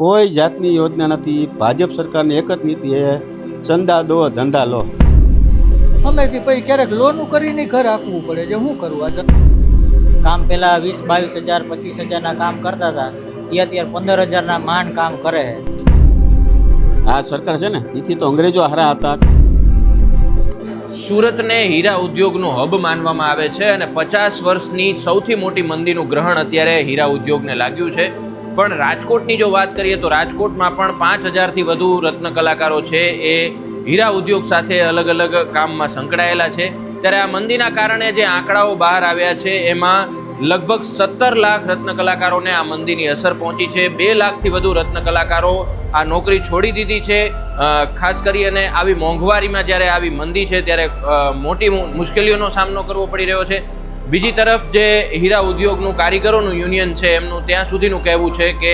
કોઈ જાતની યોજના નથી. ભાજપ સરકારની એક જ નીતિ છે ચંદા દો ધંધા લો. અમેથી પછી ક્યારેક લોન કરીને ઘર આપવું પડે છે. શું કરવું આ કામ પહેલાં વીસ બાવીસ હજાર પચીસ હજારના કામ કરતા હતા. એ અત્યારે પંદર હજારના માંડ કામ કરે છે. આ સરકાર છે ને એથી તો અંગ્રેજો હારા હતા. સુરતને હીરા ઉદ્યોગનું હબ માનવામાં આવે છે અને પચાસ વર્ષની સૌથી મોટી મંદીનું ગ્રહણ અત્યારે હીરા ઉદ્યોગને લાગ્યું છે. પણ રાજકોટની જો વાત કરીએ તો રાજકોટમાં પણ પાંચ હજારથી વધુ રત્ન કલાકારો છે. એ હીરા ઉદ્યોગ સાથે અલગ અલગ કામમાં સંકળાયેલા છે. ત્યારે આ મંદીના કારણે જે આંકડાઓ બહાર આવ્યા છે, એમાં લગભગ સત્તર લાખ રત્ન કલાકારોને આ મંદીની અસર પહોંચી છે. બે લાખથી વધુ રત્ન કલાકારો આ નોકરી છોડી દીધી છે. ખાસ કરી અને આવી મોંઘવારીમાં જ્યારે આવી મંદી છે, ત્યારે મોટી મુશ્કેલીઓનો સામનો કરવો પડી રહ્યો છે. બીજી તરફ જે હીરા ઉદ્યોગનું કારીગરોનું યુનિયન છે, એમનું ત્યાં સુધીનું કહેવું છે કે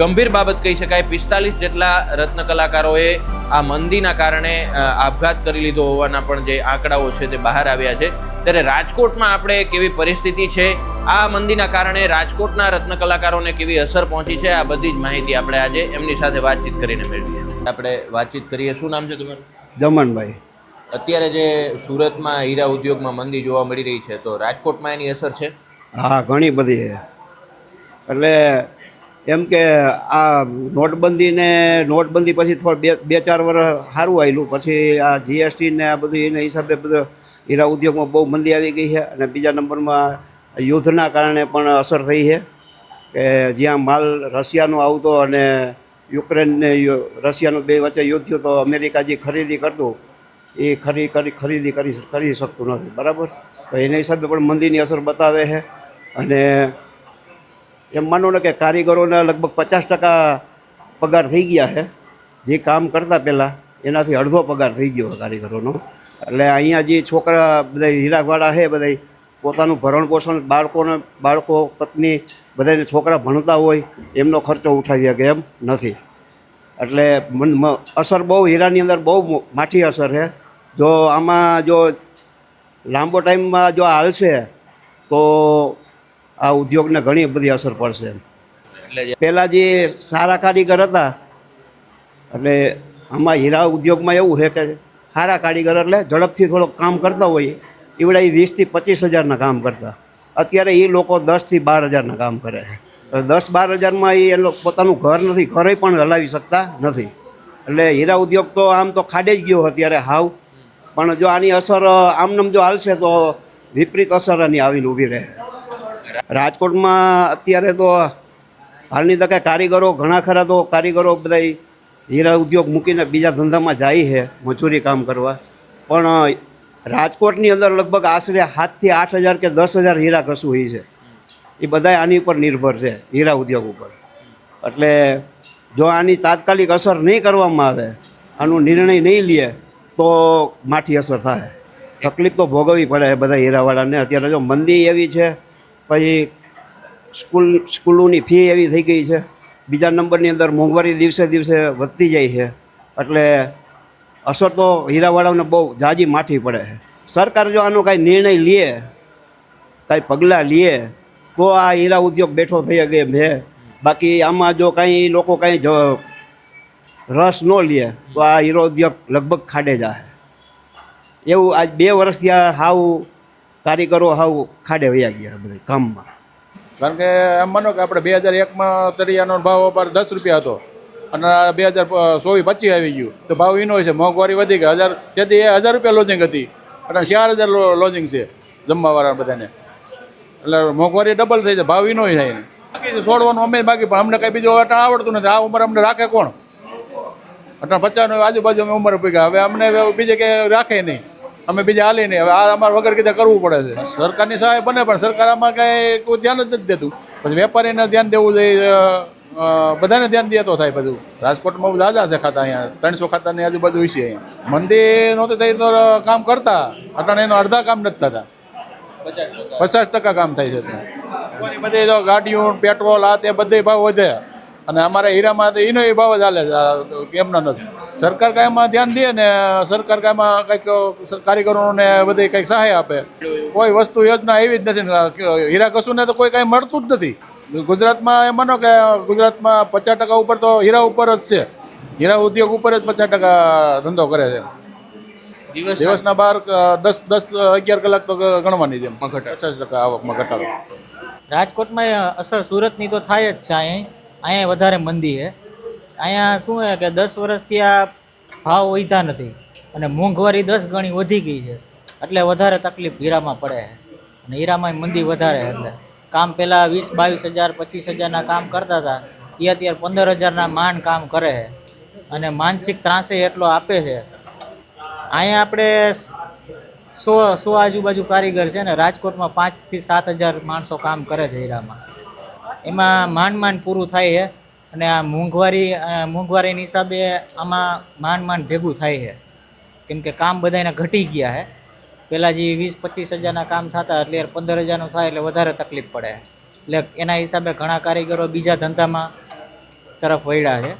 ગંભીર બાબત કહી શકાય, પિસ્તાલીસ જેટલા રત્ન કલાકારોએ આ મંદીના કારણે આપઘાત કરી લીધો હોવાના પણ જે આંકડાઓ છે તે બહાર આવ્યા છે. ત્યારે રાજકોટમાં આપણે કેવી પરિસ્થિતિ છે? આ મંદીના કારણે રાજકોટના રત્ન કલાકારોને કેવી અસર પહોંચી છે? આ બધી જ માહિતી આપણે આજે એમની સાથે વાતચીત કરીને મેળવીશું. આપણે વાતચીત કરીએ. શું નામ છે તમારું? દમણભાઈ અત્યારે જે સુરતમાં હીરા ઉદ્યોગમાં મંદી જોવા મળી રહી છે, તો રાજકોટમાં એની અસર છે? હા, ઘણી બધી. એટલે એમ કે આ નોટબંધીને, નોટબંધી પછી થોડ બે બે ચાર વર્ષ સારું આવેલું પછી આ જીએસટી ને આ બધું એના હિસાબે બધું હીરા ઉદ્યોગમાં બહુ મંદી આવી ગઈ છે અને બીજા નંબરમાં યુદ્ધના કારણે પણ અસર થઈ છે કે જ્યાં માલ રશિયાનો આવતો અને યુક્રેનને ને રશિયાનું બે વચ્ચે યુદ્ધ થયું તો અમેરિકા જે ખરીદી કરતું એ ખરી કરી ખરીદી કરી કરી શકતું નથી, બરાબર? તો એના હિસાબે પણ મંદીની અસર બતાવે છે. અને એમ માનો ને કે કારીગરોને લગભગ પચાસ ટકા પગાર થઈ ગયા છે. જે કામ કરતા પહેલાં એનાથી અડધો પગાર થઈ ગયો કારીગરોનો. એટલે અહીંયા જે છોકરા બધા હીરાવાળા છે બધા પોતાનું ભરણ પોષણ, બાળકોને, બાળકો, પત્ની બધાને છોકરા ભણતા હોય, એમનો ખર્ચો ઉઠાવી શકે એમ નથી. એટલે મન- અસર બહુ હીરાની અંદર બહુ માઠી અસર છે. જો આમાં જો લાંબો ટાઈમમાં જો હાલશે તો આ ઉદ્યોગને ઘણી બધી અસર પડશે. એટલે પહેલાં જે સારા કારીગર હતા એટલે આમાં હીરા ઉદ્યોગમાં એવું છે કે સારા કારીગર એટલે ઝડપથી થોડોક કામ કરતા હોય એવડા એ વીસથી પચીસ હજારના કામ કરતા. અત્યારે એ લોકો દસથી બાર હજારના કામ કરે છે. દસ બાર હજારમાં એ લોકો પોતાનું ઘર નથી ઘરે પણ હલાવી શકતા નથી. એટલે હીરા ઉદ્યોગ તો આમ તો ખાડે જ ગયો અત્યારે હાવ. પણ જો આની અસર, આમનામ જો હાલશે તો વિપરીત અસર આની આવીને ઊભી રહે. રાજકોટમાં અત્યારે તો હાલની તકે કારીગરો ઘણા ખરા તો કારીગરો બધા હીરા ઉદ્યોગ મૂકીને બીજા ધંધામાં જાય છે, મજૂરી કામ કરવા. પણ રાજકોટની અંદર લગભગ આશરે સાતથી આઠ હજાર કે દસ હજાર હીરા કશું હોય છે. એ બધા આની ઉપર નિર્ભર છે, હીરા ઉદ્યોગ ઉપર. એટલે જો આની તાત્કાલિક અસર નહીં કરવામાં આવે, આનો નિર્ણય નહીં લે તો માઠી અસર થાય. તકલીફ તો ભોગવવી પડે બધા હીરાવાળાને. અત્યારે જો મંદી એવી છે, પછી સ્કૂલ, સ્કૂલોની ફી એવી થઈ ગઈ છે. બીજા નંબરની અંદર મોંઘવારી દિવસે દિવસે વધતી જાય છે. એટલે અસર તો હીરાવાળાઓને બહુ જાજી માઠી પડે છે. સરકાર જો આનો કાંઈ નિર્ણય લે, કાંઈ પગલાં લે, તો આ હીરા ઉદ્યોગ બેઠો થઈ એમ છે. બાકી આમાં જો કાંઈ લોકો કાંઈ રસ ન લે, તો આ હીરો લગભગ ખાડે જાય એવું આજ બે વર્ષથી આ હાવ કારીગરો હાવ ખાડે વયા ગયા બધા કામમાં કારણ કે એમ માનો કે આપણે બે હજાર એકમાં તરિયાનો ભાવ પર દસ રૂપિયા હતો અને બે હજાર ચોવીસ પચીસ આવી ગયું. તો ભાવ એનો છે, મોંઘવારી વધી ગઈ. હજાર, તેથી એ હજાર રૂપિયા લોજિંગ હતી અને ચાર હજાર લોજિંગ છે જમવાવાળા બધાને. એટલે મોંઘવારી ડબલ થઈ છે, ભાવ એનો થાય બાકી છોડવાનું અમે બાકી, પણ અમને કંઈ બીજું આવડતું નથી. આ ઉંમર અમને રાખે કોણ? અટાણ પચાસનો આજુબાજુ અમે ઉંમર ભેગા હવે અમને બીજે કે રાખે નહીં. અમે બીજા હાલી નહીં. હવે આ અમારે વગર કીધા કરવું પડે છે. સરકારની સહાય બને, પણ સરકાર આમાં કાંઈ કોઈ ધ્યાન જ નથી દેતું. પછી વેપારીને ધ્યાન દેવું જોઈએ બધાને ધ્યાન દે તો થાય બધું. રાજકોટમાં ઝાઝા છે ખાતા અહીંયા. ત્રણસો ખાતાની આજુબાજુ હોય છે અહીંયા. મંદિર નહોતું થઈ તો કામ કરતા. અટણ એનો અડધા કામ નથી થતા. પચાસ ટકા કામ થાય છે ત્યાં. બધી ગાડીઓ, પેટ્રોલ, આ તે બધે ભાવ વધે. અને અમારા હીરામાં તો એનો એ ભાવ જ હાલે છે. એમના નથી. સરકાર કાંઈ એમાં ધ્યાન દે ને સરકાર કાંઈમાં કંઈક કારીગરોને બધી કંઈક સહાય આપે. કોઈ વસ્તુ યોજના એવી જ નથી હીરા કશુંને તો કોઈ કાંઈ મળતું જ નથી. ગુજરાતમાં એમ માનો કે ગુજરાતમાં પચાસ ટકા ઉપર તો હીરા ઉપર જ છે. હીરા ઉદ્યોગ ઉપર જ પચાસ ટકા ધંધો કરે છે. દિવસના બાર દસ દસ અગિયાર કલાક તો ગણવાની જેમ. પચાસ ટકા આવકમાં ઘટાડો. રાજકોટમાં અસર સુરતની તો થાય જ છે અહીં. અહીંયા વધારે મંદી છે. અહીંયા શું છે કે દસ વર્ષથી આ ભાવ વધ્યા નથી અને મોંઘવારી દસ ગણી વધી ગઈ છે. એટલે વધારે તકલીફ હીરામાં પડે છે. અને હીરામાં મંદી વધારે એટલે. કામ પહેલાં વીસ, બાવીસ હજાર, પચીસ હજારના કામ કરતા હતા. એ અત્યારે પંદર હજારના માંડ કામ કરે છે. અને માનસિક ત્રાસે એટલો આપે છે. અહીંયા આપણે સો સો આજુબાજુ કારીગર છે ને, રાજકોટમાં પાંચથી સાત હજાર માણસો કામ કરે છે હીરામાં. એમાં માંડ માંડ પૂરું થાય છે. અને આ મોંઘવારી મોંઘવારીની હિસાબે આમાં માંડ માંડ ભેગું થાય છે. કેમ કે કામ બધાયના ઘટી ગયા છે. પહેલાં જે વીસ પચીસ હજારના કામ થતા એટલે પંદર હજારનું થાય એટલે વધારે તકલીફ પડે એટલે એના હિસાબે ઘણા કારીગરો બીજા ધંધામાં તરફ વળ્યા છે.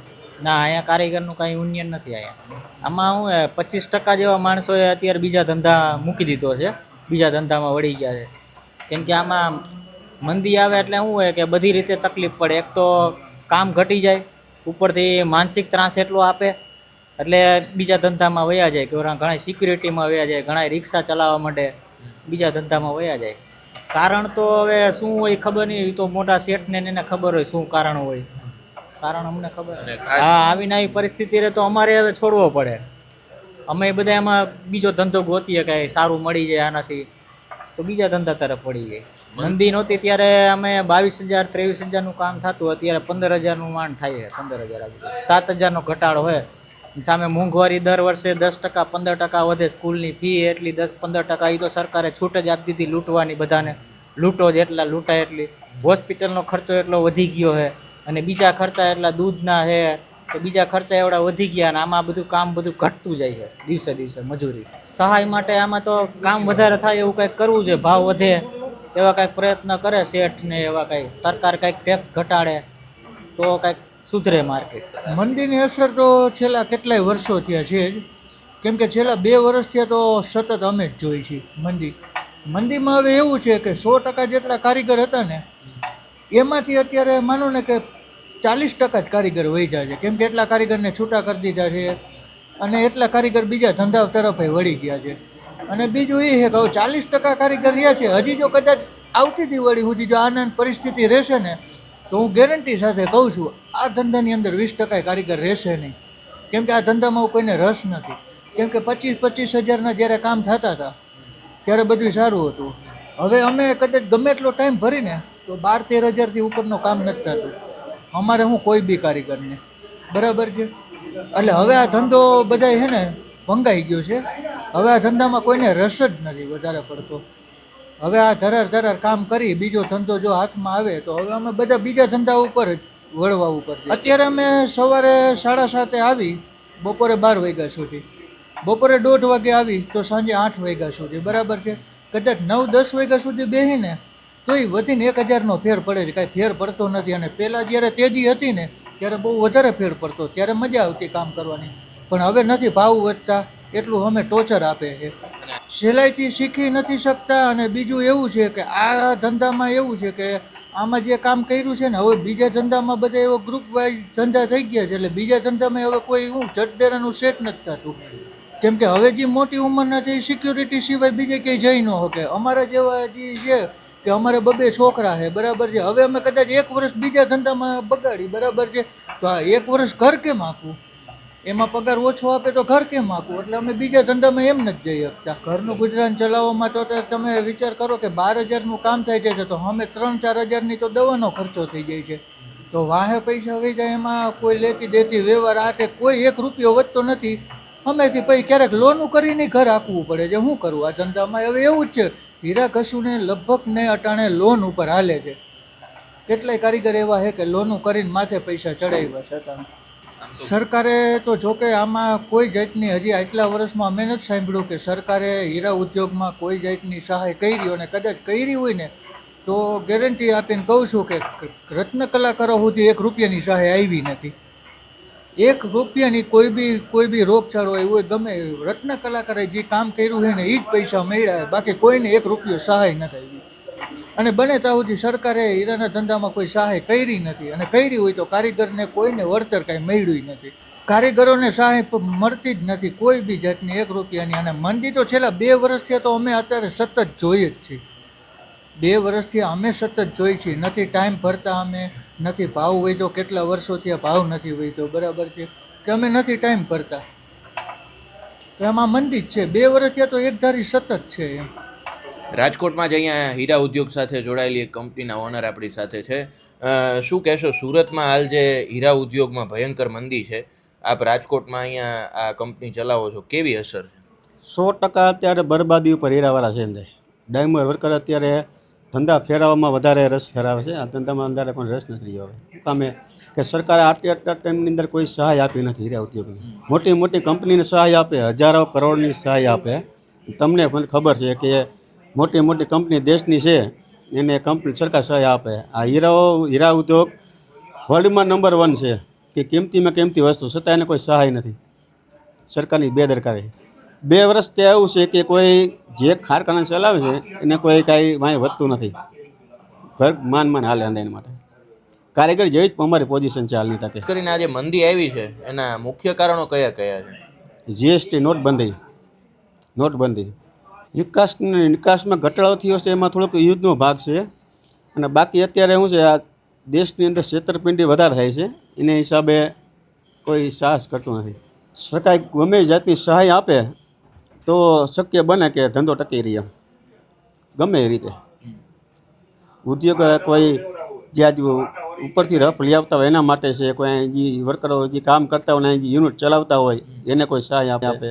ના અહીંયા કારીગરનું કાંઈ યુનિયન નથી અહીંયા. આમાં હું પચીસ ટકા જેવા માણસોએ અત્યારે બીજા ધંધા મૂકી દીધો છે. બીજા ધંધામાં વળી ગયા છે. કેમ કે આમાં મંદી આવે એટલે શું હોય કે બધી રીતે તકલીફ પડે. એક તો કામ ઘટી જાય ઉપરથી માનસિક ત્રાસ એટલો આપે એટલે બીજા ધંધામાં વયા જાય. કે ઘણા સિક્યુરિટીમાં વયા જાય ઘણા રિક્ષા ચલાવવા માટે બીજા ધંધામાં વયા જાય. કારણ તો હવે શું હોય ખબર નહીં એ તો મોટા શેઠને એને ખબર હોય શું કારણ હોય. કારણ અમને ખબર હા આવીને આવી પરિસ્થિતિ રહે તો અમારે હવે છોડવો પડે. અમે બધા એમાં બીજો ધંધો ગોતીએ કાંઈ સારું મળી જાય આનાથી તો બીજા ધંધા તરફ પડી જાય. મંદી નહોતી ત્યારે અમે બાવીસ હજાર, ત્રેવીસ હજારનું કામ થતું. અત્યારે પંદર હજારનું માંડ થાય છે, પંદર હજાર સાત હજારનો ઘટાડો હોય. સામે મોંઘવારી દર વર્ષે દસ ટકા, પંદર ટકા વધે. સ્કૂલની ફી એટલી, દસ પંદર ટકા. એ તો સરકારે છૂટ જ આપી દીધી લૂંટવાની બધાને. લૂંટો જ એટલા, લૂંટાય એટલી. હોસ્પિટલનો ખર્ચો એટલો વધી ગયો છે. અને બીજા ખર્ચા એટલા દૂધના છે. કે બીજા ખર્ચા એવડા વધી ગયા અને આમાં બધું કામ બધું ઘટતું જાય છે, દિવસે દિવસે મજૂરી. સહાય માટે આમાં તો કામ વધારે થાય એવું કંઈક કરવું જોઈએ ભાવ વધે. એવા કંઈક પ્રયત્ન કરે શેઠ ને એવા કંઈ સરકાર કંઈક ટેક્સ ઘટાડે, તો કંઈક સુધરે માર્કેટ મંદીની અસર તો છેલ્લા કેટલાય વર્ષો થયા છે જ. કેમ કે છેલ્લા બે વર્ષ થયા તો સતત અમે જ જોઈ છીએ મંદી. મંદીમાં હવે એવું છે કે સો ટકા જેટલા કારીગર હતા ને, એમાંથી અત્યારે માનો ને કે ચાલીસ ટકા જ કારીગર વહી છે. કેમ કે એટલા કારીગરને છૂટા કરી દીધા છે અને એટલા કારીગર બીજા ધંધા તરફે વળી ગયા છે. અને બીજું એ છે કે ચાલીસ ટકા કારીગર રહ્યા છે. હજી જો કદાચ આવતી દિવાળી સુધી જો આનંદ પરિસ્થિતિ રહેશે ને, તો હું ગેરંટી સાથે કહું છું, આ ધંધાની અંદર વીસ ટકા કારીગર રહેશે નહીં. કેમ કે આ ધંધામાં કોઈને રસ નથી. કેમ કે પચીસ પચીસ હજારના જ્યારે કામ થતા હતા, ત્યારે બધું સારું હતું. હવે અમે કદાચ ગમે એટલો ટાઈમ ભરીને, તો બાર તેર હજારથી ઉપરનું કામ નથી થતું. અમારે હું કોઈ બી કારીગરને. બરાબર છે? એટલે હવે આ ધંધો બધાય છે ને ભંગાઈ ગયો છે. હવે આ ધંધામાં કોઈને રસ જ નથી વધારે પડતો. હવે આ ધરાર ધરાર કામ કરી બીજો ધંધો જો હાથમાં આવે તો હવે અમે બધા બીજા ધંધા ઉપર જ વળવા ઉપર અત્યારે અમે સવારે સાડા સાતે આવી, બપોરે બાર વાગ્યા સુધી. બપોરે દોઢ વાગે આવી તો સાંજે આઠ વાગ્યા સુધી. બરાબર છે? કદાચ નવ, દસ વાગ્યા સુધી બેસીને તો વધીને એક હજારનો ફેર પડે છે. કાંઈ ફેર પડતો નથી. અને પહેલાં જ્યારે તેજી હતી ને, ત્યારે બહુ વધારે ફેર પડતો. ત્યારે મજા આવતી કામ કરવાની. પણ હવે નથી ભાવ વધતા, એટલું અમે ટોચર આપે છે. સહેલાઈથી શીખી નથી શકતા અને બીજું એવું છે કે આ ધંધામાં એવું છે કે આમાં જે કામ કર્યું છે ને, હવે બીજા ધંધામાં બધા એવો ગ્રુપ વાઇઝ ધંધા થઈ ગયા છે, એટલે બીજા ધંધામાં હવે કોઈ હું જડદેરાનું સેટ નથી થતું. કેમ કે હવે જે મોટી ઉંમરના છે સિક્યુરિટી સિવાય બીજે ક્યાંય જઈ ન શકે. અમારા જેવા જે છે કે અમારે બબે છોકરા છે, બરાબર છે. હવે અમે કદાચ એક વર્ષ બીજા ધંધામાં બગાડી, બરાબર છે. તો આ એક વર્ષ ઘર કેમ આખું? એમાં પગાર ઓછો આપે તો ઘર કેમ આખું એટલે અમે બીજા ધંધામાં એમ નથી જઈ શકતા. ઘરનું ગુજરાન ચલાવવામાં તો અત્યારે તમે વિચાર કરો કે બાર હજારનું કામ થાય છે તો અમે ત્રણ ચાર હજારની તો દવાનો ખર્ચો થઈ જાય છે. તો વાહે પૈસા વહી જાય, એમાં કોઈ લેતી દેતી વ્યવહાર, આ તે કોઈ એક રૂપિયો વધતો નથી. અમેથી પછી ક્યારેક લોનું કરીને ઘર આપવું પડે છે. શું કરવું આ ધંધામાં? હવે એવું જ છે. હીરા ઘસુને લગભગ ને અટાણે લોન ઉપર હાલે છે. કેટલાય કારીગર એવા છે કે લોનું કરીને માથે પૈસા ચડાવ્યા છતાં સરકારે તો જોકે આમાં કોઈ જાતની હજી આટલા વર્ષમાં અમે નથી સાંભળ્યું કે સરકારે હીરા ઉદ્યોગમાં કોઈ જાતની સહાય કરી અને કદાચ કરી હોય ને, તો ગેરંટી આપીને કહું છું કે રત્ન કલાકારો સુધી એક રૂપિયાની સહાય આવી નથી. એક રૂપિયાની કોઈ બી કોઈ બી રોગચાળો હોય હોય, ગમે રત્ન કલાકારે જે કામ કર્યું છે ને એ જ પૈસા મળ્યા, બાકી કોઈને એક રૂપિયો સહાય નથી આવી અને બને ત્યાં સરકારે હીરાના ધંધામાં કોઈ સહાય કરી નથી. અને કરી હોય તો કારીગરને કોઈને વળતર કાંઈ મળ્યું નથી. કારીગરોને સહાય મળતી જ નથી કોઈ બી જાતની, એક રૂપિયાની. અને મંદી તો છેલ્લા બે વર્ષથી તો અમે અત્યારે સતત જોઈએ જ છીએ. બે વર્ષથી અમે સતત જોઈ છીએ. નથી ટાઈમ ભરતા અમે, નથી ભાવ વધ્યો. કેટલા વર્ષોથી આ ભાવ નથી વધ્યો. બરાબર છે? કે અમે નથી ટાઈમ ભરતા. તો એમાં મંદી જ છે. બે વર્ષથી તો એકધારી સતત છે એમ. રાજકોટમાં જ અહીંયા હીરા ઉદ્યોગ સાથે જોડાયેલી એક કંપનીના ઓનર આપણી સાથે છે. શું કહેશો, સુરતમાં હાલ જે હીરા ઉદ્યોગમાં ભયંકર મંદી છે, આપ રાજકોટમાં અહીંયા આ કંપની ચલાવો છો, કેવી અસર સો ટકા અત્યારે બરબાદી ઉપર હીરાવાળા છે ને ડાયમંડ વર્કર અત્યારે ધંધા ફેરવવામાં વધારે રસ ફેરાવે છે, આ ધંધામાં અંધારે પણ રસ નથી આવે કામે? કે સરકારે આટલી આટલા ટાઈમની અંદર કોઈ સહાય આપી નથી હીરા ઉદ્યોગને. મોટી મોટી કંપનીને સહાય આપે, હજારો કરોડની સહાય આપે. તમને પણ ખબર છે કે મોટી મોટી કંપની દેશની છે એને કંપની સરકાર સહાય આપે. આ હીરાઓ હીરા ઉદ્યોગ વર્લ્ડમાં નંબર વન છે કે કિંમતીમાં કિંમતી વસ્તુ છતાં એને કોઈ સહાય નથી. સરકારની બેદરકારી. બે વર્ષ ત્યાં એવું છે કે કોઈ જે કારખાના ચલાવે છે એને કોઈ કાંઈ વાંય વધતું નથી. ઘર માન માન હાલે અંદર એના માટે. કારીગર જેવી જ અમારી પોઝિશન છે હાલની તકે. કરીને આજે મંદી આવી છે એના મુખ્ય કારણો કયા કયા છે? જીએસટી નોટબંધી. નોટબંધી. વિકાસ નિકાસમાં ઘટાડો થયો છે, એમાં થોડોક યુદ્ધનો ભાગ છે. અને બાકી અત્યારે શું છે, આ દેશની અંદર છેતરપિંડી વધારે થાય છે. એને હિસાબે કોઈ સાહસ કરતું નથી. સરકાર ગમે જાતની સહાય આપે, તો શક્ય બને કે ધંધો ટકી રહે. ગમે એ રીતે. ઉદ્યોગ કોઈ જે આજ ઉપરથી રફ લઈ આવતા હોય, એના માટે છે. કોઈ જે વર્કરો જે કામ કરતા હોય જે યુનિટ ચલાવતા હોય, એને કોઈ સહાય આપે.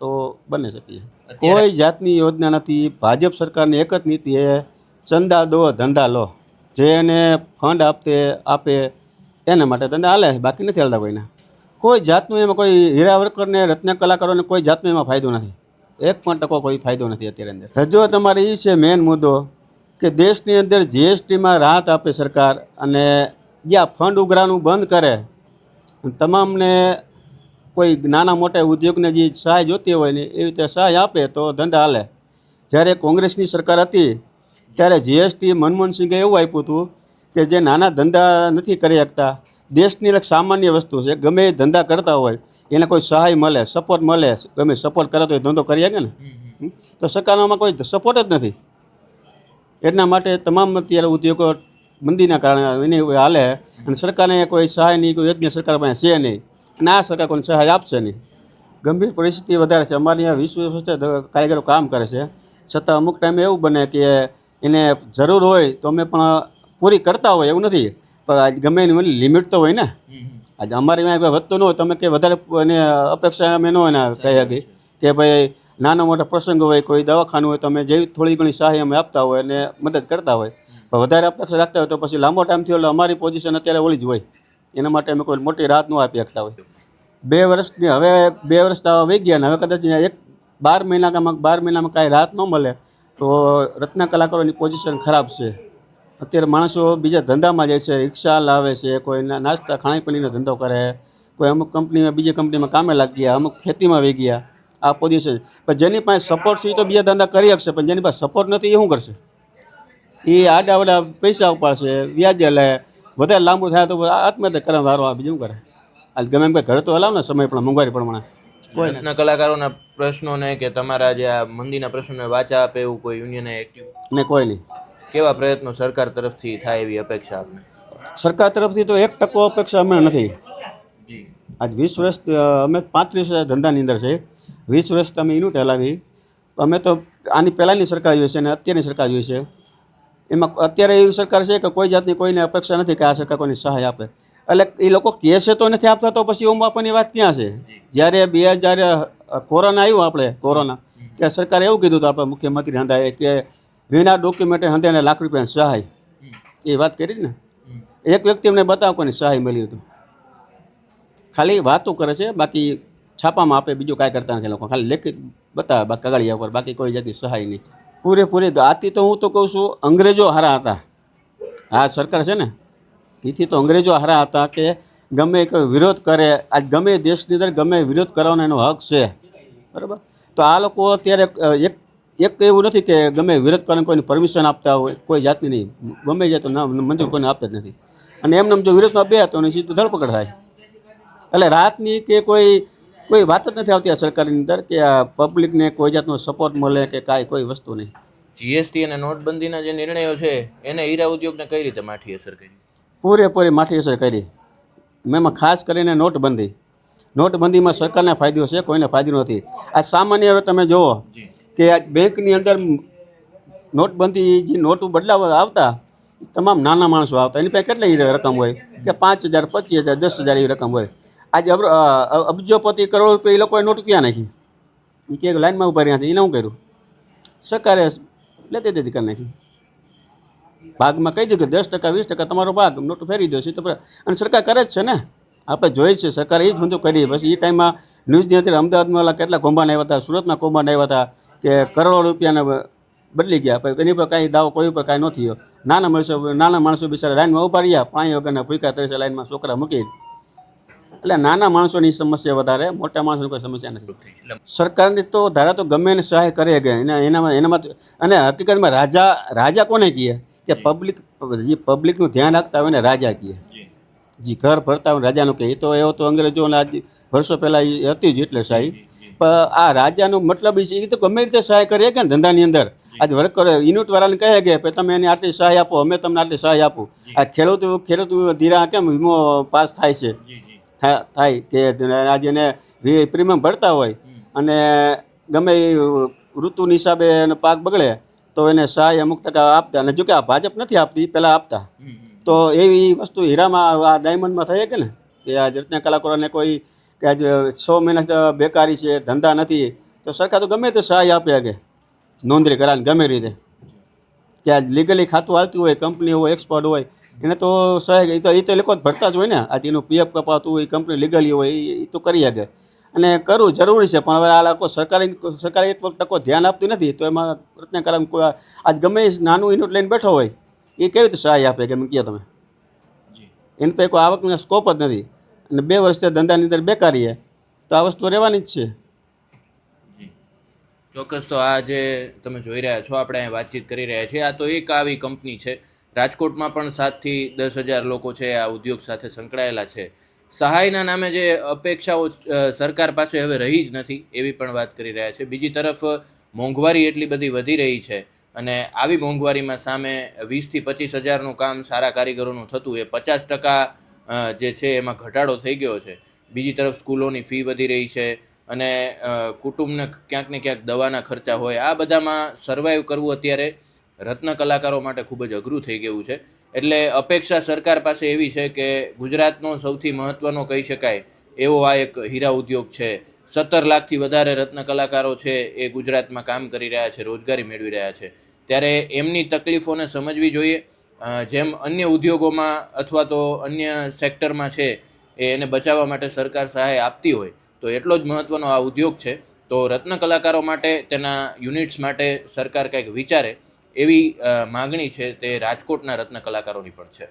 તો બને શકીએ. કોઈ જાતની યોજના નથી. ભાજપ સરકારની એક જ નીતિ એ ચંદા દો, ધંધા લો. જે એને ફંડ આપતે, આપે, એના માટે ધંધા હાલે. બાકી નથી હાલતા કોઈને. કોઈ જાતનું એમાં કોઈ હીરા વર્કરને, રત્ન કલાકારોને કોઈ જાતનો એમાં ફાયદો નથી. એક પણ ટકો કોઈ ફાયદો નથી અત્યારે અંદર. રજૂઆત તમારે એ છે મેઇન મુદ્દો કે દેશની અંદર જીએસટીમાં રાહત આપે સરકાર અને જ્યાં ફંડ ઉઘરાનું બંધ કરે, તમામને કોઈ નાના મોટા ઉદ્યોગને જે સહાય જોતી હોય ને એવી રીતે સહાય આપે તો ધંધા હાલે. જ્યારે કોંગ્રેસની સરકાર હતી ત્યારે જીએસટી મનમોહન સિંઘે એવું આપ્યું હતું કે જે નાના ધંધા નથી કરી શકતા દેશની એક સામાન્ય વસ્તુ છે ગમે એ ધંધા કરતા હોય એને કોઈ સહાય મળે સપોર્ટ મળે ગમે સપોર્ટ કરે તો એ ધંધો કરી શકે ને. તો સરકારોમાં કોઈ સપોર્ટ જ નથી. એટલા માટે તમામ અત્યારે ઉદ્યોગો મંદીના કારણે એની હાલે. અને સરકારને કોઈ સહાયની કોઈ યોજના સરકાર પાસે છે નહીં. આ સરકાર કોઈ સહાય આપશે નહીં. ગંભીર પરિસ્થિતિ વધારે છે. અમારે અહીંયા વીસ વર્ષ વર્ષથી કારીગરો કામ કરે છે. છતાં અમુક ટાઈમે એવું બને કે એને જરૂર હોય તો અમે પણ પૂરી કરતા હોય એવું નથી. પણ ગમે એની લિમિટ તો હોય ને. આજે અમારે અહીંયા કોઈ વધતું ન હોય. તમે કે વધારે એને અપેક્ષા અમે ન હોય ને કહી શકીએ. કે ભાઈ નાના મોટા પ્રસંગ હોય, કોઈ દવાખાનું હોય, તો અમે જેવી થોડી ઘણી સહાય અમે આપતા હોય અને મદદ કરતા હોય. પણ વધારે અપેક્ષા રાખતા હોય તો પછી લાંબો ટાઈમ થયો એટલે અમારી પોઝિશન અત્યારે ઓળી જ હોય. એના માટે અમે કોઈ મોટી રાહત ન આપી શકતા હોય. બે વર્ષની, હવે બે વર્ષ તો વહી ગયા ને, હવે કદાચ એક બાર મહિનામાં બાર મહિનામાં કાંઈ રાહત ન મળે, તો રત્ન કલાકારોની પોઝિશન ખરાબ છે. અત્યારે માણસો બીજા ધંધામાં જાય છે, રિક્ષા લાવે છે, કોઈ નાસ્તા, ખાણીપીણીનો ધંધો કરે, કોઈ અમુક કંપનીમાં, બીજી કંપનીમાં કામે લાગી ગયા, અમુક ખેતીમાં વહી ગયા, આ પોઝિશન પણ જેની પાસે સપોર્ટ છે એ તો બીજા ધંધા કરી શકશે, પણ જેની પાસે સપોર્ટ નથી એ શું કરશે? એ આડા આડા પૈસા ઉપાડશે, વ્યાજે લે વધારે લાંબુ થાય તો આત્મહત્યા કરવા વારો આ બીજું કરે? આ ગમે એમ કે ઘરે તો હલાવ ને સમય પણ મોંઘવારી પ્રમાણે. કોઈ કલાકારોના પ્રશ્નોને કે તમારા જે આ મંદીના પ્રશ્નોને વાચા આપે એવું કોઈ યુનિયન એક્ટિવ ને કોઈ નહીં. કેવા પ્રયત્નો સરકાર તરફથી થાય એવી અપેક્ષા આપને? સરકાર તરફથી તો એક ટકો અપેક્ષા અમે નથી. આજ વીસ વર્ષ અમે પાંત્રીસ હજાર ધંધાની અંદર છે. વીસ વર્ષ અમે યુનિટ હલાવી અમે તો આની પહેલાંની સરકાર જોઈએ છે અને અત્યારની સરકાર જોઈ છે. એમાં અત્યારે એવી સરકાર છે કે કોઈ જાતની કોઈને અપેક્ષા નથી કે આ સરકાર કોઈને સહાય આપે. એટલે એ લોકો કહેશે તો નથી આપતા તો પછી ઓમ આપવાની વાત ક્યાં છે? જ્યારે બે હજાર કોરોના આવ્યું આપણે કોરોના ત્યારે સરકારે એવું કીધું હતું આપણે મુખ્યમંત્રી હંધાએ કે વિના ડોક્યુમેન્ટે હંધાને લાખ રૂપિયાની સહાય. એ વાત કરી ને? એક વ્યક્તિ અમને બતાવો કોની સહાય મળી હતું. ખાલી વાતો કરે છે બાકી છાપામાં આપે બીજું કાંઈ કરતા નથી લોકો. ખાલી લેખિત બતાવે બાકી કાગળિયા પર બાકી કોઈ જાતની સહાય નહીં. પૂરેપૂરી આથી તો હું તો કહું છું, અંગ્રેજો હારા હતા. આ સરકાર છે ને, એથી તો અંગ્રેજો હારા હતા કે ગમે કોઈ વિરોધ કરે આજ ગમે દેશની અંદર ગમે વિરોધ કરવાનો એનો હક છે. બરાબર? તો આ લોકો અત્યારે એક એક એવું નથી કે ગમે વિરોધ કરવાનું કોઈને પરમિશન આપતા હોય, કોઈ જાતની નહીં. ગમે જાય તો ના મંજૂર કોઈને આપતા જ નથી. અને એમને જો વિરોધમાં બે તો એની સીધું ધરપકડ થાય. એટલે રાતની કે કોઈ કોઈ વાત જ નથી આવતી આ સરકારની અંદર કે આ પબ્લિકને કોઈ જાતનો સપોર્ટ મળે કે કાંઈ કોઈ વસ્તુ નહીં. જીએસટી અને નોટબંધીના જે નિર્ણયો છે એને હીરા ઉદ્યોગને કઈ રીતે માઠી અસર કરી? પૂરેપૂરી માઠી અસર કરી. મેં ખાસ કરીને નોટબંધી. નોટબંધીમાં સરકારને ફાયદો છે કોઈને ફાયદો નથી. આ સામાન્ય હવે તમે જુઓ કે આ બેંકની અંદર નોટબંધી જે નોટો બદલાવ આવતા તમામ નાના માણસો આવતા. એની પાસે કેટલી રકમ હોય? કે પાંચ હજાર પચીસ હજાર દસ હજાર એવી રકમ હોય. આજે અબજોપતિ કરોડ રૂપિયા એ લોકોએ નોટ ક્યાં નાખી એ કે લાઈનમાં ઊભા રહ્યા એને શું કર્યું. સરકારે લેતી દેતી કરી નાખી. ભાગમાં કહી દીધું કે દસ ટકા, વીસ ટકા તમારો ભાગ, નોટ ફેરી દો તો બરાબર. અને સરકાર કરે જ છે ને. આપણે જોઈએ છે, સરકારે એ જ ધંધો કરી. પછી એ ટાઈમમાં ન્યૂઝની અંદર અમદાવાદમાં કેટલા કૌભાંડ આવ્યા હતા સુરતમાં કૌભાંડ આવ્યા હતા, કે કરોડો રૂપિયાના બદલી ગયા. પછી એની પર કાંઈ દાવો, કોઈ પર કાંઈ ન થયો. નાના માણસો નાના માણસો બિચારા લાઈનમાં ઊભા રહ્યા. પાણી વગરના ભૂખ્યા તરીકે લાઈનમાં છોકરા મૂકી એટલે નાના માણસોની સમસ્યા વધારે મોટા માણસોની કોઈ સમસ્યા નથી. સરકારની તો ધારા તો ગમે એને સહાય કરે કે એના એનામાં એનામાં અને હકીકતમાં રાજા રાજા કોને કહે? કે પબ્લિક જે પબ્લિકનું ધ્યાન રાખતા હોય ને રાજા કહે. જે. ઘર ભરતા હોય રાજાનું કહે. એ તો એવો તો અંગ્રેજોને આજ વર્ષો પહેલાં એ હતી જ એટલે સહાય પણ આ રાજાનું મતલબ એ છે એ તો ગમે રીતે સહાય કરીએ કે ધંધાની અંદર. આજ વર્કર યુનિટ વાળાને કહે કે તમે એને આટલી સહાય આપો અમે તમને આટલી સહાય આપું. આ ખેડૂત ખેડૂત ધીરા કેમ વીમો પાસ થાય છે. થાય કે આજે એને વી- પ્રીમિયમ ભરતા હોય અને ગમે એ ઋતુની હિસાબે એનો પાક બગડે તો એને સહાય અમુક ટકા આપતા. અને જો કે આ ભાજપ નથી આપતી પહેલાં આપતા. તો એવી વસ્તુ હીરામાં આ ડાયમંડમાં થઈ કે ને? કે આ રત્ન કલાકારોને કોઈ કે આજે છ મહિના બેકારી છે ધંધા નથી તો સરકાર તો ગમે તે સહાય આપે કે નોંધણી કરાવીને ગમે રીતે. કે આ લીગલી ખાતું હાલતું હોય કંપની હોય એક્સપર્ટ હોય એને તો સહાય એ તો એ તો એ લોકો જ ભરતા જ હોય ને. આજે એનું પીએફ કપાતું હોય કંપની લીગલી હોય એ- તો કરી શકે. અને કરવું જરૂરી છે પણ હવે આ લોકો સરકારી સરકારે એક ટકો ધ્યાન આપતી નથી તો એમાં રત્ન કલામ કોઈ આજ ગમે નાનું યુનિટ લઈને બેઠો હોય એ કેવી રીતે સહાય આપે કે કહો તમે? એની પાસે કોઈ આવકનો સ્કોપ જ નથી. અને બે વર્ષથી ધંધાની અંદર બેકારીએ તો આ વસ્તુ રહેવાની જ છે. ચોક્કસ તો આ જે તમે જોઈ રહ્યા છો આપણે વાતચીત કરી રહ્યા છીએ આ તો એક આવી કંપની છે રાજકોટમાં પણ સાતથી દસ હજાર લોકો છે, આ ઉદ્યોગ સાથે સંકળાયેલા છે. સહાયના નામે જે અપેક્ષાઓ સરકાર પાસે હવે રહી જ નથી, એવી પણ વાત કરી રહ્યા છે. બીજી તરફ, મોંઘવારી એટલી બધી વધી રહી છે અને આવી મોંઘવારીમાં સામે વીસથી પચીસ હજારનું કામ સારા કારીગરોનું થતું, એ પચાસ ટકા જે છે એમાં ઘટાડો થઈ ગયો છે. બીજી તરફ, સ્કૂલોની ફી વધી રહી છે અને કુટુંબને ક્યાંક ને ક્યાંક દવાના ખર્ચા હોય. આ બધામાં સર્વાઈવ કરવું અત્યારે રત્ન કલાકારો માટે ખૂબ જ અઘરું થઈ ગયું છે. એટલે અપેક્ષા સરકાર પાસે એવી છે કે ગુજરાતનો સૌથી મહત્ત્વનો કહી શકાય એવો આ એક હીરા ઉદ્યોગ છે. સત્તર લાખથી વધારે રત્ન કલાકારો છે એ ગુજરાતમાં કામ કરી રહ્યા છે, રોજગારી મેળવી રહ્યા છે. ત્યારે એમની તકલીફોને સમજવી જોઈએ. જેમ અન્ય ઉદ્યોગોમાં અથવા તો અન્ય સેક્ટરમાં છે એ એને બચાવવા માટે સરકાર સહાય આપતી હોય, તો એટલો જ મહત્ત્વનો આ ઉદ્યોગ છે. તો રત્ન કલાકારો માટે તેના યુનિટ્સ માટે સરકાર કંઈક વિચારે એવી માગણી છે તે રાજકોટના રત્ન કલાકારોની પણ છે.